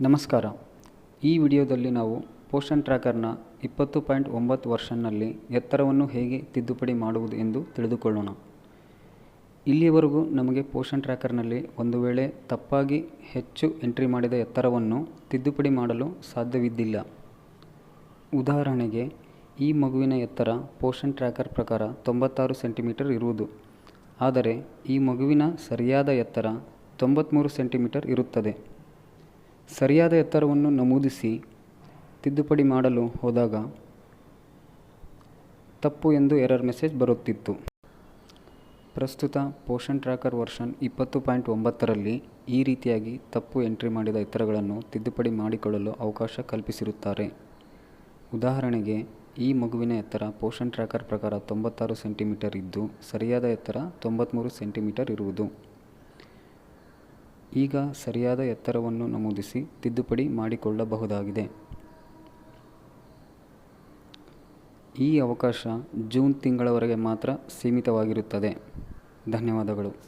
ನಮಸ್ಕಾರ. ಈ ವಿಡಿಯೋದಲ್ಲಿ ನಾವು ಪೋಷನ್ ಟ್ರ್ಯಾಕರ್ನ ಇಪ್ಪತ್ತು ಪಾಯಿಂಟ್ ಒಂಬತ್ತು ವರ್ಷನ್ನಲ್ಲಿ ಎತ್ತರವನ್ನು ಹೇಗೆ ತಿದ್ದುಪಡಿ ಮಾಡುವುದು ಎಂದು ತಿಳಿದುಕೊಳ್ಳೋಣ. ಇಲ್ಲಿಯವರೆಗೂ ನಮಗೆ ಪೋಷನ್ ಟ್ರ್ಯಾಕರ್ನಲ್ಲಿ ಒಂದು ವೇಳೆ ತಪ್ಪಾಗಿ ಹೆಚ್ಚು ಎಂಟ್ರಿ ಮಾಡಿದ ಎತ್ತರವನ್ನು ತಿದ್ದುಪಡಿ ಮಾಡಲು ಸಾಧ್ಯವಿದ್ದಿಲ್ಲ. ಉದಾಹರಣೆಗೆ, ಈ ಮಗುವಿನ ಎತ್ತರ ಪೋಷನ್ ಟ್ರ್ಯಾಕರ್ ಪ್ರಕಾರ ತೊಂಬತ್ತಾರು ಸೆಂಟಿಮೀಟರ್ ಇರುವುದು. ಆದರೆ, ಈ ಮಗುವಿನ ಸರಿಯಾದ ಎತ್ತರ ತೊಂಬತ್ತ್ಮೂರು ಸೆಂಟಿಮೀಟರ್ ಇರುತ್ತದೆ. ಸರಿಯಾದ ಎತ್ತರವನ್ನು ನಮೂದಿಸಿ ತಿದ್ದುಪಡಿ ಮಾಡಲು ಹೋದಾಗ ತಪ್ಪು ಎಂದು ಎರರ್ ಮೆಸೇಜ್ ಬರುತ್ತಿತ್ತು. ಪ್ರಸ್ತುತ ಪೋಷನ್ ಟ್ರ್ಯಾಕರ್ ವರ್ಷನ್ ಇಪ್ಪತ್ತು ಪಾಯಿಂಟ್ ಒಂಬತ್ತರಲ್ಲಿ ಈ ರೀತಿಯಾಗಿ ತಪ್ಪು ಎಂಟ್ರಿ ಮಾಡಿದ ಎತ್ತರಗಳನ್ನು ತಿದ್ದುಪಡಿ ಮಾಡಿಕೊಳ್ಳಲು ಅವಕಾಶ ಕಲ್ಪಿಸಿರುತ್ತಾರೆ. ಉದಾಹರಣೆಗೆ, ಈ ಮಗುವಿನ ಎತ್ತರ ಪೋಷನ್ ಟ್ರ್ಯಾಕರ್ ಪ್ರಕಾರ ತೊಂಬತ್ತಾರು ಸೆಂಟಿಮೀಟರ್ ಇದ್ದು, ಸರಿಯಾದ ಎತ್ತರ ತೊಂಬತ್ತ್ಮೂರು ಸೆಂಟಿಮೀಟರ್ ಇರುವುದು. ಈಗ ಸರಿಯಾದ ಎತ್ತರವನ್ನು ನಮೂದಿಸಿ ತಿದ್ದುಪಡಿ ಮಾಡಿಕೊಳ್ಳಬಹುದಾಗಿದೆ. ಈ ಅವಕಾಶ ಜೂನ್ ತಿಂಗಳವರೆಗೆ ಮಾತ್ರ ಸೀಮಿತವಾಗಿರುತ್ತದೆ. ಧನ್ಯವಾದಗಳು.